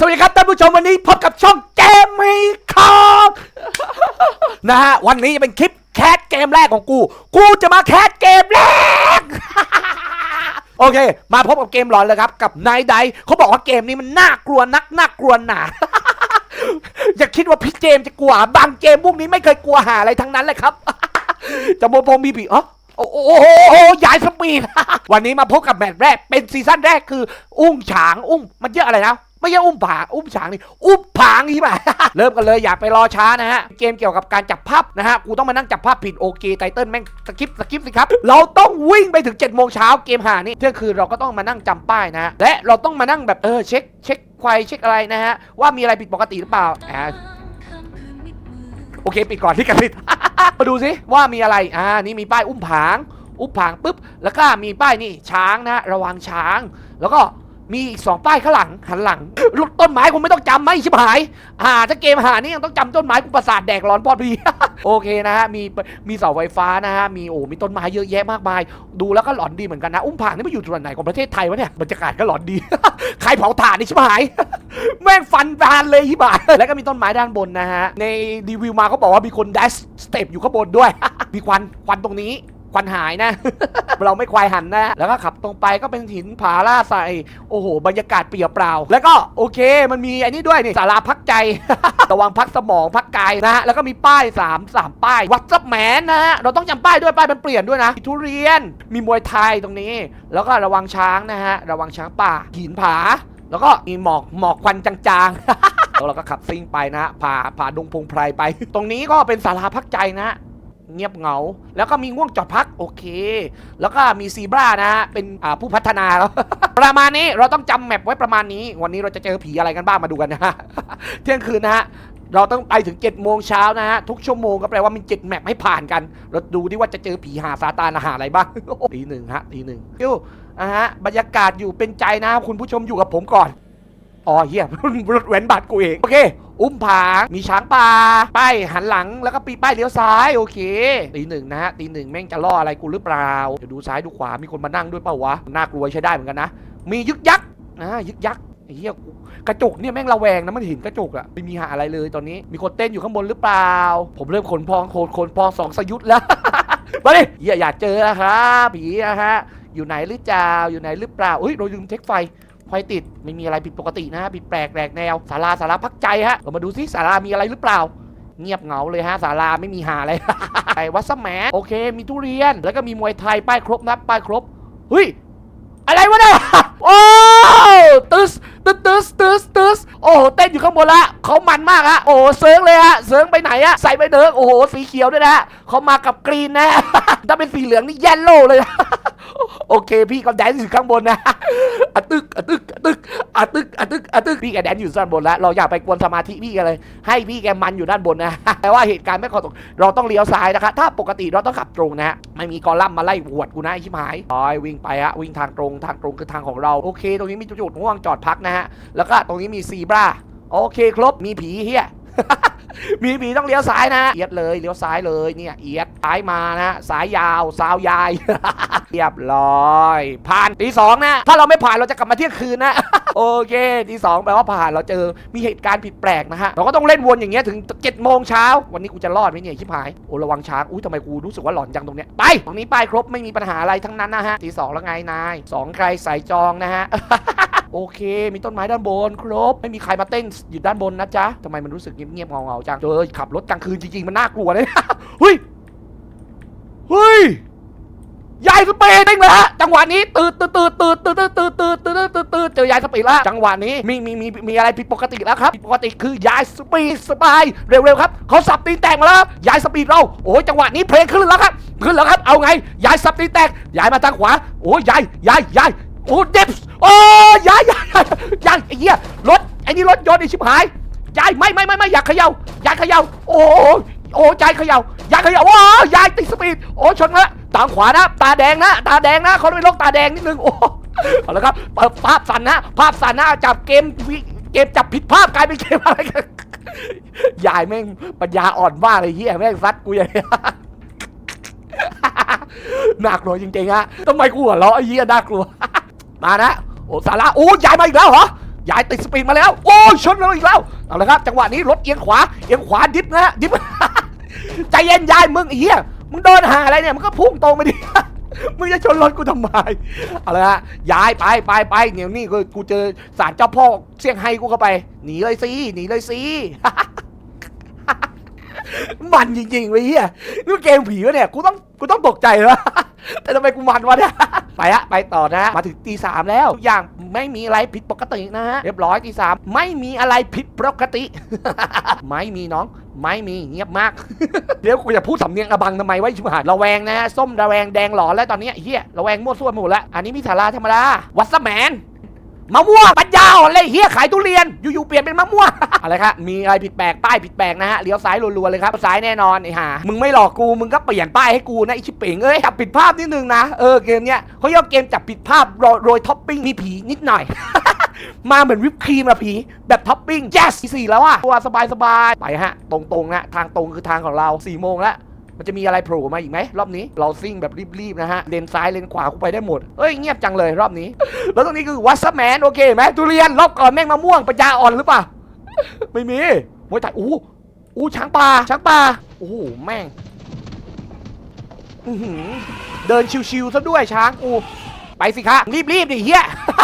สวัสดีครับท่านผู้ชมวันนี้พบกับช่องเกมมีครับนะฮะวันนี้จะเป็นคลิปแคสเกมแรกของกู กูจะมาแคสเกมแรก โอเค มาพบกับเกมหลอนเลยครับ กับนายไดเขาบอกว่าเกมนี้มันน่ากลัวนักน่ากลัวหนา อย่าคิดว่าพี่เจมจะกลัว บางเกมพวกนี้ไม่เคยกลัวหาอะไรทั้งนั้นเลยครับ จะโมพงมีผีอ๋อโอ้โหโหโอ้โหย้ายสปีด วันนี้มาพบกับแมตช์แรก เป็นซีซั่นแรกคือ อุ้งฉาง อุ้ง มันเยอะอะไรนะ ไม่ใช่อุ้มผางอุ้มฉางนี่อุ้มผางนี่ป่ะเริ่มกันเลยอย่าไปรอช้านะฮะเกมเกี่ยวกับการจับภาพนะฮะกูต้องมานั่งจับภาพผิดโอเคไตเติ้ลแม่งสกิปสกิปสิครับเราต้องวิ่งไปถึง7จ็ดโมงเช้าเกมหานี่เที่ยงคืนเราก็ต้องมานั่งจำป้ายนะฮะและเราต้องมานั่งแบบเออเช็คเช็คไฟเช็คอะไรนะฮะว่ามีอะไรผิดปกติหรือเปล่าอ่าโอเคปิดก่อนที่กันปิดมาดูสิว่ามีอะไรอ่านี่มีป้ายอุ้มผาง อุ้มผางปุ๊บแล้วก็มีป้ายนี่ช้างนะระวังช้างแล้วก็ มีอีกสองป้ายข้างหลังหันหลังลูกต้นไม้กูไม่ต้องจำไหมชิบหายอ่าถ้าเกมหานี่ยังต้องจำต้นไม้กูประสาทแดกร้อนพอดี โอเคนะฮะมีมีเสาไฟฟ้านะฮะมีโอ้มีต้นไม้เยอะแยะมากมาย ดูแล้วก็หลอนดีเหมือนกันนะ อุ้มผางนี่มาอยู่ส่วนไหนของประเทศไทยวะเนี่ยบรรยากาศก็หลอนดีใครเผาถ่านนี่ชิบหาย แม่งฟันบานเลยชิบหายแล้วก็มีต้นไม้ด้านบนนะฮะในรีวิวมาเขาบอกว่ามีคนดัชสเต็ปอยู่ข้างบนด้วยมีควันควันตรงนี้ ควันหายนะ เราไม่ควายหันนะ แล้วก็ขับตรงไปก็เป็นหินผาล่าใสโอ้โห บรรยากาศเปลี่ยวเปล่า แล้วก็โอเค มันมีอันนี้ด้วยนี่สาราพักใจ ระวังพักสมองพักกายนะฮะ แล้วก็มีป้าย3 3ป้าย วัดซับแมนนะฮะ เราต้องจำป้ายด้วยป้ายมันเปลี่ยนด้วยนะมีทุเรียน มีมวยไทยตรงนี้ แล้วก็ระวังช้างนะฮะ ระวังช้างป่า หินผา แล้วก็มีหมอกหมอกควันจางๆแล้วเราก็ขับซิ่งไปนะฮะผ่าผ่าดงพงไพรไป ตรงนี้ก็เป็นศาลาพักใจนะ เงียบเหงา แล้วก็มีง่วงจอดพักโอเค แล้วก็มีซีบรานะฮะเป็นผู้พัฒนาแล้ว ประมาณนี้เราต้องจำแมปไว้ประมาณนี้ วันนี้เราจะเจอผีอะไรกันบ้างมาดูกันนะฮะเที่ยงคืนนะฮะเราต้องไปถึง7จ็ดโมงเช้านะฮะทุกชั่วโมงก็แปลว่ามีเจ็ดแมปให้ผ่านกัน เราดูดิว่าจะเจอผีหาซาตานหาอะไรบ้างตีหนึ่งฮะตีหนึ่งยูอะฮะบรรยากาศอยู่เป็นใจนะคุณผู้ชมอยู่กับผมก่อน อ๋อเฮียรถแว้นบาดกูเองโอเค อุ้มผางมีช้างป่าป้ายหันหลังแล้วก็ปีป้ายเลี้ยวซ้ายโอเคตีหนึ่งนะฮะตีหนึ่งแม่งจะล่ออะไรกูหรือเปล่าเดี๋ยวดูซ้ายดูขวามีคนมานั่งด้วยเปล่าวะน่ากลัวใช้ได้เหมือนกันนะมียึกยักนะยึกยักไอ้เฮียกระจกเนี่ยแม่งระแวงนะมันเห็นกระจกอะไม่มีหาอะไรเลยตอนนี้มีคนเต้นอยู่ข้างบนหรือเปล่า ผมเริ่มขนพองโคนขนพองสองสยุทธแล้วมาดิเฮียอยากเจอนะครับผีนะฮะอยู่ไหนหรือจ้าอยู่ไหนหรือเปล่าเอ้ยเราลืมเทคไฟ ไฟติดไม่มีอะไรผิดปกตินะฮะผิดแปลกแปลกแนวศาลาศาลาพักใจฮะเรามาดูซิศาลามีอะไรหรือเปล่า เงียบเหงาเลยฮะศาลาไม่มีหาอะไรไอ้วัดสแมโอเค มีทุเรียนแล้วก็มีมวยไทยป้ายครบนะป้ายครบเฮ้ยอะไรวะเนี่ยโอ้ตึสตึสตึสตึสตึสโอ้โหเต้นอยู่ข้างบนละเขามันมากฮะโอ้เซิร์งเลยฮะเซิร์งไปไหนอะใส่ไปเดิร์กโอ้โหสีเขียวด้วยนะฮะเขามากับกรีนนะถ้าเป็นสีเหลืองนี่แยนโล่เลยโอเคพี่ก็แดนอยู่ข้างบนนะอตึกอตึก อะตึกอะตึกอะตึกอะตึกพี่แกแดนอยู่ด้านบนแล้ว เราอยากไปกวนสมาธิพี่แกันเลย ให้พี่แกมันอยู่ด้านบนนะ แต่ว่าเหตุการณ์ไม่ขอตก เราต้องเลี้ยวซ้ายนะคะ ถ้าปกติเราต้องขับตรงนะฮะ ไม่มีกอลัมมาไล่หวดกูนะไอชิบหายไปวิ่งไปฮะ วิ่งทางตรง ทางตรงคือทางของเรา โอเค ตรงนี้มีจุดง่วงจอดพักนะฮะ แล้วก็ตรงนี้มีซีบราโอเคครบ มีผีเฮียมีผีต้องเลี้ยวซ้ายนะ เอียดเลย เลี้ยวซ้ายเลย เนี่ย เอียดซ้ายมานะ สายยาว สาวยาย เรียบร้อย ผ่านตีสองนะ ถ้าเราไม่ผ่านเราจะกลับมาเที่ยงคืนนะ โอเคตีสองแปลว่าผ่านเราเจอมีเหตุการณ์ผิดแปลกนะฮะเราก็ต้องเล่นวนอย่างเงี้ยถึง7จ็ดโมงเช้าวันนี้กูจะรอดไหมเนี่ยชิบหายโอ้ระวังช้างอุ้ยทำไมกูรู้สึกว่าหลอนจังตรงเนี้ยไปตรงนี้ป้ายครบไม่มีปัญหาอะไรทั้งนั้นนะฮะตีสองแล้วไงนายสองใครใส่จองนะฮะโอเค มีต้นไม้ด้านบน ครบ ไม่มีใครมาเต้นอยู่ด้านบนนะจ๊ะทำไมมันรู้สึกเงียบๆเงาๆจังเจอขับรถกลางคืนจริงๆ มันน่ากลัวเลย เฮ้ย เฮ้ย ยายสปีดเองนะฮะจังหวะนี้ตื่นตื่นตื่นตื่นตื่นตื่นตื่นตื่นตื่นตื่นตื่นเจอยายสปีดแล้วจังหวะนี้มีมีมีมีอะไรผิดปกติแล้วครับผิดปกติคือยายสปีดสบายเร็วๆครับเขาสับตีนแตกมาแล้วยายสปีดเราโอ้ยจังหวะนี้เพลงขึ้นแล้วครับขึ้นแล้วครับเอาไงยายสับตีนแตกยายมาทางขวาโอ้ยยายยายยายโอ้เด็บโอ้ยายยายยายยายไอ้เหี้ยรถไอ้นี่รถยนต์ไอ้ชิบหายยายไม่ไม่ไม่ไม่อยากเขย่ายายเขย่าโอ้โอ้ยายเขย่ายายเขย่าโอ้ยายติดสปีดโอ้ชนแล้ว ตามขวานะ ตาแดงนะ ตาแดงนะเขาเป็นโรคตาแดงนิดนึง โอ้เอาละครับภาพสั่นนะ ภาพสั่นนะจับเกมวิเกมจับผิดภาพกลายเป็นเกมอะไรกันยายแม่งปัญญาอ่อนมากเลยเฮียแม่งซัดกูอย่างเงี้ยน่ากลัวจริงๆฮะทำไมกูหัวเราะไอ้เหี้ยน่ากลัว มานะ โอ้สาระโอ้ยายมาอีกแล้วเหรอยายติดสปริงมาแล้ว โอ้ชนเราอีกแล้ว เอาละครับ จังหวะนี้รถเอียงขวา เอียงขวาดิฟนะฮะ ดิฟใจเย็นยายมึงไอ้เหี้ย มึงโดนหาอะไรเนี่ยมึงก็พุ่งตรงไปดิ มึงจะชนรถกูทำไมเอาละฮะยายไปไปไปเดี๋ยวนี่กูกูเจอสารเจ้าพ่อเซี่ยงไฮ้กูเข้าไปหนีเลยสิหนีเลยสิ มันจริงๆเว้ยเฮียนี่เกมผีวะเนี่ยกูต้องกูต้องตกใจวะแต่ทำไมกูมันวะเนี่ยไปฮะไปต่อนะฮะมาถึงตีสามแล้วทุกอย่าง ไม่มีอะไรผิดปกตินะฮะ เรียบร้อยตีสามไม่มีอะไรผิดปกติ ไม่มีน้อง ไม่มีเงียบมาก เดี๋ยวกูจะพูดสำเนียงอบังทำไมไว้ชิบหายระแวงนะฮะ ส้มระแวงแดงหลอนแล้วตอนนี้เฮียระแวงมั่วซั่วหมดแล้ว อันนี้มีสาราธรรมดาวัดสแมน มะม่วงปัญญาอ่อนเลยเฮียขายทุเรียน อยู่ๆเปลี่ยนเป็นมะม่วง อะไรครับมีอะไรผิดแปลกป้ายผิดแปลกนะฮะเลี้ยวซ้ายรัวๆเลยครับซ้ายแน่นอนไอ้ห่ามึงไม่หลอกกูมึงก็เปลี่ยนป้ายให้กูนะไอชิปเป่งเอ้ยจับผิดภาพนิดนึงนะเออเกมเนี้ยเขาเรียกว่าเกมจับผิดภาพโรยโรยท็อปปิ้งมีผีนิดหน่อย มาเหมือนวิปครีมอะผีแบบท็อปปิ้ง yes สี่แล้วอะตัวสบายๆไปฮะ ตรงๆนะทางตรงคือทางของเรา4ี่โมงแล้ว มันจะมีอะไรโผล่มาอีกไหมรอบนี้ เราซิ่งแบบรีบๆนะฮะ เลนซ้ายเลนขวากูไปได้หมด เอ้ยเงียบจังเลยรอบนี้ แล้วตรงนี้คือวัสแมนโอเคไหมทุเรียนรอบก่อนแม่งมะม่วงปัญญาอ่อนหรือเปล่า ไม่มีมวยไทยอู้อู้ช้างป่าช้างป่าโอ้โหแม่งเดินชิวๆซะด้วยช้างกูไปสิคะรีบๆดิเฮีย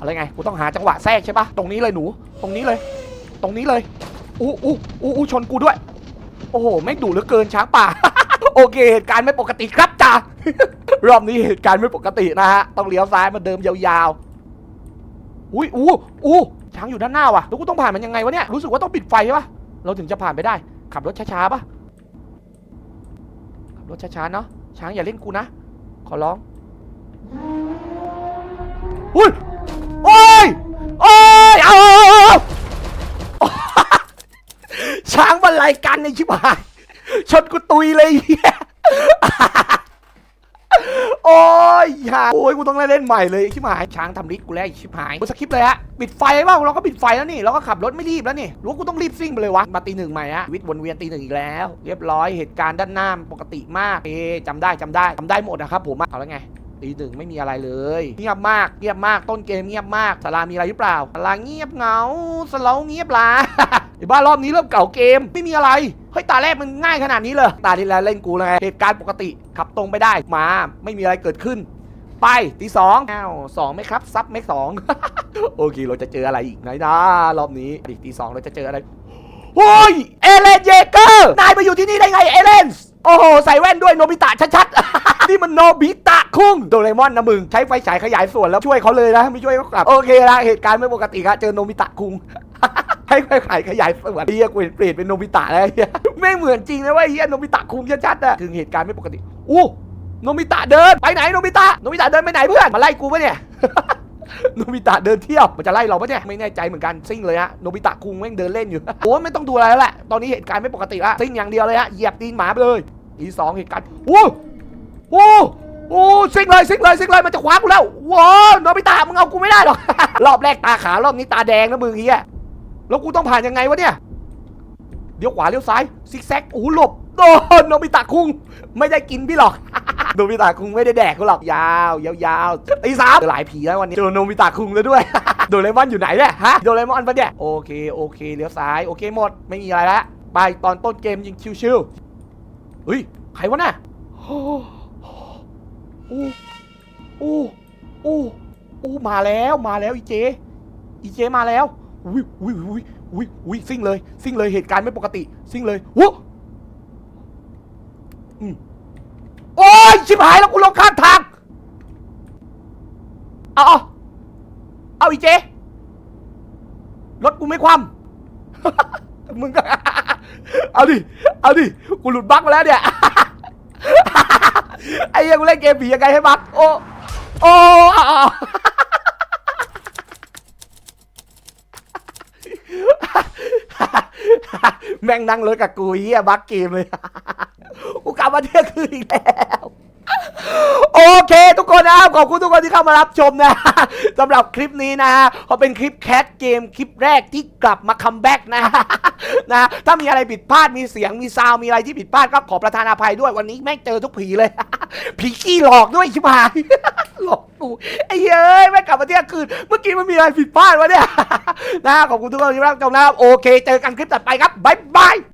อะไรไงกูต้องหาจังหวะแทรกใช่ปะตรงนี้เลยหนู ตรงนี้เลย ตรงนี้เลยอู้อู้อู้อู้ชนกูด้วย โอ้โหไม่งดุเหลือเกินช้างป่า โอเค เหตุการณ์ไม่ปกติครับจ้ารอบนี้เหตุการณ์ไม่ปกตินะฮะ ต้องเลี้ยวซ้ายมาเดิมยาวๆ อุ้ยอู้อู้ช้างอยู่ด้านหน้าว่ะแล้วกูต้องผ่านมันยังไงวะเนี่ย รู้สึกว่าต้องปิดไฟใช่ปะเราถึงจะผ่านไปได้ ขับรถช้าๆปะขับรถช้าๆเนาะ ช้างอย่าเล่นกูนะ ขอร้อง อุ้ย โอ้ย โอ้ย เอาช้างบรรลัยกันในชิบหาย ชนกูตุยเลยเฮียโอ้ยฮ่าโอ้ยกูต้องเล่นใหม่เลยชิบหายช้างทำริดกูแล้วไอ้ชิบหายกูสคริปต์เลยฮะปิดไฟบ้างเราก็ปิดไฟแล้วนี่เราก็ขับรถไม่รีบแล้วนี่รู้กูต้องรีบซิ่งไปเลยวะมาตีหนึ่งใหม่ฮะชีวิตวนเวียนตีหนึ่งอีกแล้ว เรียบร้อยเหตุการณ์ด้านหน้าปกติมากเอ๊จำได้จำได้จำได้หมดนะครับผมเอาแล้วไงตีหนึ่งไม่มีอะไรเลยเงียบมากเงียบมากต้นเกมเงียบมากสารามีอะไรหรือเปล่าสาราเงียบเหงาสลาเงียบลาไอ้บ้านรอบนี้เริ่มเก่าเกมไม่มีอะไร ฮ้ยตาแรกมันง่ายขนาดนี้เลยตาที่แล้วเล่นกูเลยเหตุการณ์ปกติขับตรงไปได้มาไม่มีอะไรเกิดขึ้น ไปตีสองอ้าวสองไหมครับซับไหมสองโอเคเราจะเจออะไรอีกไหนนะรอบนี้ดิตีสองเราจะเจออะไรโอ้ยเอเลนเยเกอร์นายมาอยู่ที่นี่ได้ไงเอเลนส์โอ้โหใส่แว่นด้วยโนบิตะชัดๆ นี่มันโนบิตะคุ้งโดเรมอนนะมึง ใช้ไฟฉายขยายส่วนแล้วช่วยเขาเลยนะ ไม่ช่วยเขากลับ โอเคละเหตุการณ์ไม่ปกติครับเจอโนบิตะคุ้ง ให้ไฟฉายขยายส่วนเฮียกูเห็นเปลี่ยนเป็นโนบิตะแล้วเฮียไม่เหมือนจริงนะว่าเฮียโนบิตะคุงชัดๆอะถึงเหตุการณ์ไม่ปกติอู้โนบิตะเดินไปไหนโนบิตะโนบิตะเดินไปไหนเพื่อนมาไล่กูปะเนี่ยโนบิตะเดินเที่ยวมันจะไล่เราปะเนี่ยไม่แน่ใจเหมือนกันซิ่งเลยฮะโนบิตะคุงแม่งเดินเล่นอยู่โอ้ไม่ต้องดูอะไรแล้วแหละตอนนี้เหตุการณ์ไม่ปกติละซิ่งอย่างเดียวเลยฮะเหยียบตีนหมาไปเลยอีสองเหตุการณ์โอ้โอ้โอ้ซิ่งเลยซิ่งเลยซิ่งเลยมันจะคว้ากูแล้วว้าวโนบิตะมึงเอากูไม่ได้หรอกรอบแรกตาขาวรอบนี้ตาแดงนะมึงเฮีย แล้วกูต้องผ่านยังไงวะเนี่ยเลี้ยวขวาเลี้ยวซ้ายซิกแซกโอ้หลบโดนโนบิตะคุง ไม่ได้กินพี่หรอกโนบิตะคุงไม่ได้แดกกูหรอกยาวยาวยาวตีสามหลายผีแล้ววันนี้เจอโนบิตะคุงแล้วด้วยโดเรมอนอยู่ไหนเนี่ยฮะโดเรมอนปะเนี่ยโอเคโอเคเลี้ยวซ้ายโอเคหมดไม่มีอะไรละไปตอนต้นเกมยิงชิวๆเฮ้ยใครวะน่ะโอ้โอ้โอ้โอ้โอ้มาแล้วมาแล้วอีเจอีเจมาแล้ว อุ้ยอุ้ยอุ้ยอุ้ยอุ้ยซิ่งเลยซิ่งเลยเหตุการณ์ไม่ปกติ ซิ่งเลยวุ้โอ้ยชิบหายแล้วกูลงข้างทาง เอาเอาเอาอีเจรถกูไม่คว่ำมึงก็เอาดิ เอาดิ กูหลุดบั๊กมาแล้วเนี่ย ไอ้ยังกูเล่นเกมผียังไงให้บั๊กโอ้ โอ้เอาเอา เอา แม่งนั่งรถกับกูเฮียบักกเกมเลย กูกลับมาเที่ยงคืนอีกแล้ว โอเค ทุกคนนะครับขอบคุณทุกคนที่เข้ามารับชมนะ สำหรับคลิปนี้นะฮะเพราเป็นคลิปแคสเกมคลิปแรกที่กลับมาคัมแบ็กนะนะถ้ามีอะไรผิดพลาดมีเสียงมีซาวมีอะไรที่ผิดพลาดก็ขอประทานอภัยด้วยวันนี้แม่งเจอทุกผีเลย ผีขี้หลอกด้วยชิบหายหลอกกูไอ้เย้ยแม่งกลับมาเที่ยงคืนเมื่อกี้มันมีอะไรผิดพลาดวะเนี่ยนะขอบคุณทุกคนที่รับชมนะครับโอเค เจอกันคลิปต่อไปครับบ๊ายบาย